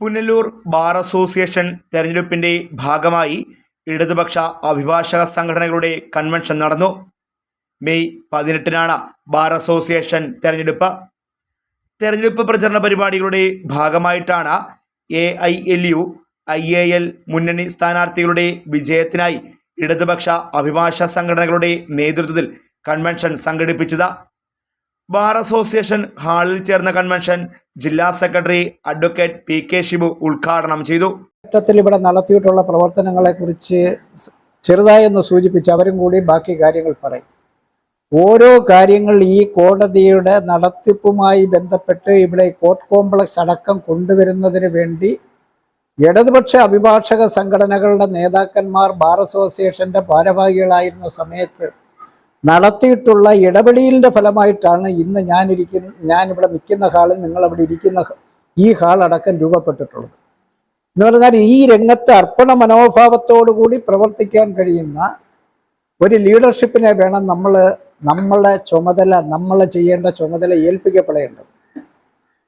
Punalur bar association തെരഞ്ഞെടുപ്പിന്റെ ഭാഗമായി ഇടതുപക്ഷ അഭിഭാഷക സംഘടനകളുടെ കൺവെൻഷൻ നടന്നു. മെയ് പതിനെട്ടിനാണ് ബാർ അസോസിയേഷൻ തെരഞ്ഞെടുപ്പ്. തെരഞ്ഞെടുപ്പ് പ്രചരണ പരിപാടികളുടെ ഭാഗമായിട്ടാണ് A I L U I A L മുന്നണി സ്ഥാനാർത്ഥികളുടെ വിജയത്തിനായി ഇടതുപക്ഷ അഭിഭാഷക സംഘടനകളുടെ നേതൃത്വത്തിൽ കൺവെൻഷൻ സംഘടിപ്പിച്ചത്. ബാർ അസോസിയേഷൻ ഹാളിൽ ചേർന്ന കൺവെൻഷൻ ജില്ലാ secretary advocate P K Shibu ഉദ്ഘാടനം ചെയ്തു. ഇവിടെ നടത്തിയിട്ടുള്ള പ്രവർത്തനങ്ങളെ കുറിച്ച് ചെറുതായി ഒന്ന് സൂചിപ്പിച്ച് അവരും കൂടി ബാക്കി കാര്യങ്ങൾ പറയും. ഓരോ കാര്യങ്ങൾ ഈ കോടതിയുടെ നടത്തിപ്പുമായി ബന്ധപ്പെട്ട് ഇവിടെ കോർട്ട് കോംപ്ലക്സ് അടക്കം കൊണ്ടുവരുന്നതിന് വേണ്ടി ഇടതുപക്ഷ അഭിഭാഷക സംഘടനകളുടെ നേതാക്കന്മാർ ബാർ അസോസിയേഷന്റെ ഭാരവാഹികളായിരുന്ന സമയത്ത് നടത്തിയിട്ടുള്ള ഇടപെടലിന്റെ ഫലമായിട്ടാണ് ഇന്ന് ഞാനിരിക്കുന്ന ഞാനിവിടെ നിൽക്കുന്ന ഹാളും നിങ്ങളവിടെ ഇരിക്കുന്ന ഈ ഹാൾ അടക്കം രൂപപ്പെട്ടിട്ടുള്ളത്. എന്ന് പറഞ്ഞാൽ ഈ രംഗത്ത് അർപ്പണ മനോഭാവത്തോടു കൂടി പ്രവർത്തിക്കാൻ കഴിയുന്ന ഒരു ലീഡർഷിപ്പിനെ വേണം നമ്മൾ നമ്മളെ ചുമതല നമ്മൾ ചെയ്യേണ്ട ചുമതല ഏൽപ്പിക്കപ്പെടേണ്ടത്.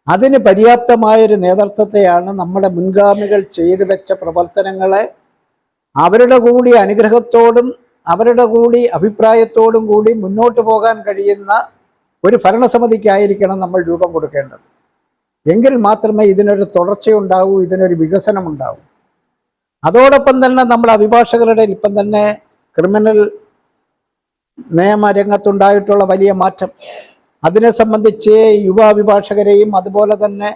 അതിന് പര്യാപ്തമായൊരു നേതൃത്വത്തെയാണ് നമ്മുടെ മുൻഗാമികൾ ചെയ്തു വെച്ച പ്രവർത്തനങ്ങളെ അവരുടെ കൂടി അനുഗ്രഹത്തോടും അവരുടെ കൂടി അഭിപ്രായത്തോടും കൂടി മുന്നോട്ട് പോകാൻ കഴിയുന്ന ഒരു ഭരണസമിതിക്കായിരിക്കണം നമ്മൾ രൂപം കൊടുക്കേണ്ടത്. എങ്കിൽ മാത്രമേ ഇതിനൊരു തുടർച്ചയുണ്ടാവൂ ഇതിനൊരു വികസനം ഉണ്ടാവൂ അതോടൊപ്പം തന്നെ നമ്മൾ അഭിഭാഷകരുടെ ഇപ്പം തന്നെ ക്രിമിനൽ നിയമരംഗത്തുണ്ടായിട്ടുള്ള വലിയ മാറ്റം. അതിനെ സംബന്ധിച്ച് യുവ അഭിഭാഷകരെയും അതുപോലെ തന്നെ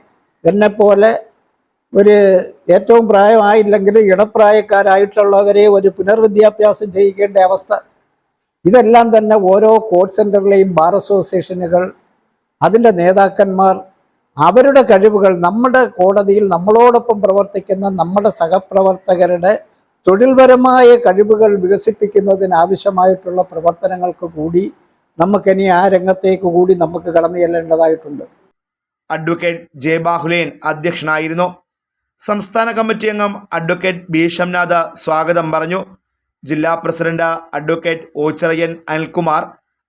എന്നെപ്പോലെ ഒരു ഏറ്റവും പ്രായമായില്ലെങ്കിലും ഇടപ്രായക്കാരായിട്ടുള്ളവരെ ഒരു പുനർവിദ്യാഭ്യാസം ചെയ്യിക്കേണ്ട അവസ്ഥ. ഇതെല്ലാം തന്നെ ഓരോ കോർട്ട് സെന്ററിലെയും ബാർ അസോസിയേഷനുകൾ അതിന്റെ നേതാക്കന്മാർ അവരുടെ കഴിവുകൾ നമ്മുടെ കോടതിയിൽ നമ്മളോടൊപ്പം പ്രവർത്തിക്കുന്ന നമ്മുടെ സഹപ്രവർത്തകരുടെ തൊഴിൽപരമായ കഴിവുകൾ വികസിപ്പിക്കുന്നതിനാവശ്യമായിട്ടുള്ള പ്രവർത്തനങ്ങൾക്ക് കൂടി നമുക്കിനി ആ രംഗത്തേക്ക് കൂടി നമുക്ക് കടന്നു ചെല്ലേണ്ടതായിട്ടുണ്ട്. അഡ്വക്കേറ്റ് ജെ ബാഹുലേൻ അധ്യക്ഷനായിരുന്നു. സംസ്ഥാന കമ്മിറ്റി അംഗം അഡ്വക്കേറ്റ് ബി ഷംനാഥ സ്വാഗതം പറഞ്ഞു. ജില്ലാ പ്രസിഡന്റ് അഡ്വക്കേറ്റ് ഓച്ചിറയൻ അനിൽകുമാർ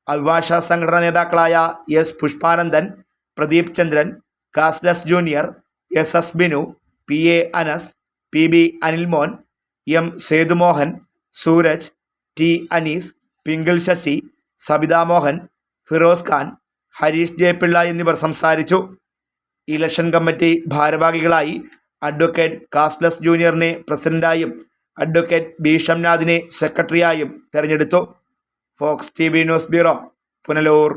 അഭിഭാഷക സംഘടനാ നേതാക്കളായ S Pushpanandan Pradeep Chandran കാസ്ലസ് junior S S Binu P A Anas P B Anilmon M Sethumohan Sooraj T Anees പിങ്കിൾ Sasi Sabitha Mohan Firoz Khan Harish Jayapilla എന്നിവർ സംസാരിച്ചു. ഇലക്ഷൻ കമ്മിറ്റി ഭാരവാഹികളായി അഡ്വക്കേറ്റ് കാസ്ലസ് ജൂനിയറിനെ പ്രസിഡന്റായും അഡ്വക്കേറ്റ് ബി സെക്രട്ടറിയായും തെരഞ്ഞെടുത്തു. Fox T V news bureau Punalur.